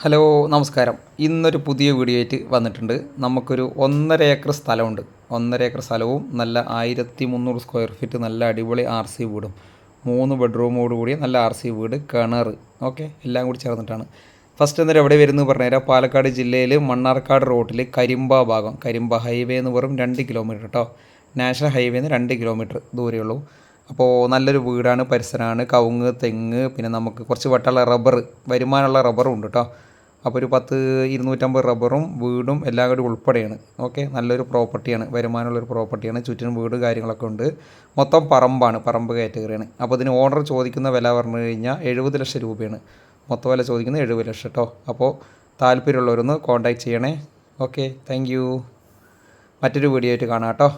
Hello നമസ്കാരം. ഇന്നൊരു പുതിയ വീഡിയോ ആയിട്ട് വന്നിട്ടുണ്ട്. നമുക്കൊരു ഒന്നര ഏക്കർ സ്ഥലമുണ്ട്. ഒന്നര ഏക്കർ സ്ഥലവും നല്ല ആയിരത്തി മുന്നൂറ് സ്ക്വയർ ഫീറ്റ് നല്ല അടിപൊളി ആർ സി വീടും. മൂന്ന് ബെഡ്റൂമോട് കൂടിയ നല്ല ആർ സി വീട് കിണർ ഓക്കെ എല്ലാം കൂടി ചേർന്നിട്ടാണ്. ഫസ്റ്റ് എന്നൊരു എവിടെ വരുന്നത് പറഞ്ഞുതരാം പാലക്കാട് ജില്ലയിൽ മണ്ണാർക്കാട് റോഡിൽ കരിമ്പ ഭാഗം. കരിമ്പ ഹൈവേ എന്ന് വെറും രണ്ട് കിലോമീറ്റർ കേട്ടോ നാഷണൽ ഹൈവേന്ന് രണ്ട് കിലോമീറ്റർ ദൂരമുള്ളൂ അപ്പോൾ നല്ലൊരു വീടാണ് പരിസരമാണ്. കവുങ്ങ് തെങ്ങ് പിന്നെ നമുക്ക് കുറച്ച് വട്ടമുള്ള റബ്ബർ വരുമാനമുള്ള റബ്ബറും ഉണ്ട് കേട്ടോ അപ്പോൾ ഒരു പത്ത് ഇരുന്നൂറ്റമ്പത് റബ്ബറും വീടും എല്ലാം കൂടി ഉൾപ്പെടെയാണ്. ഓക്കെ? നല്ലൊരു പ്രോപ്പർട്ടിയാണ് വരുമാനമുള്ളൊരു പ്രോപ്പർട്ടിയാണ്. ചുറ്റിനും വീട് കാര്യങ്ങളൊക്കെ ഉണ്ട്. മൊത്തം പറമ്പാണ് പറമ്പ് കാറ്റഗറിയാണ്. അപ്പോൾ ഇതിന് ഓണർ ചോദിക്കുന്ന വില പറഞ്ഞു കഴിഞ്ഞാൽ എഴുപത് ലക്ഷം രൂപയാണ്. മൊത്തം വില ചോദിക്കുന്നത് എഴുപത് ലക്ഷം കേട്ടോ അപ്പോൾ താല്പര്യമുള്ളവരൊന്ന് കോൺടാക്ട് ചെയ്യണേ. ഓക്കെ? താങ്ക് യു മറ്റൊരു വീഡിയോ ആയിട്ട് കാണാം കേട്ടോ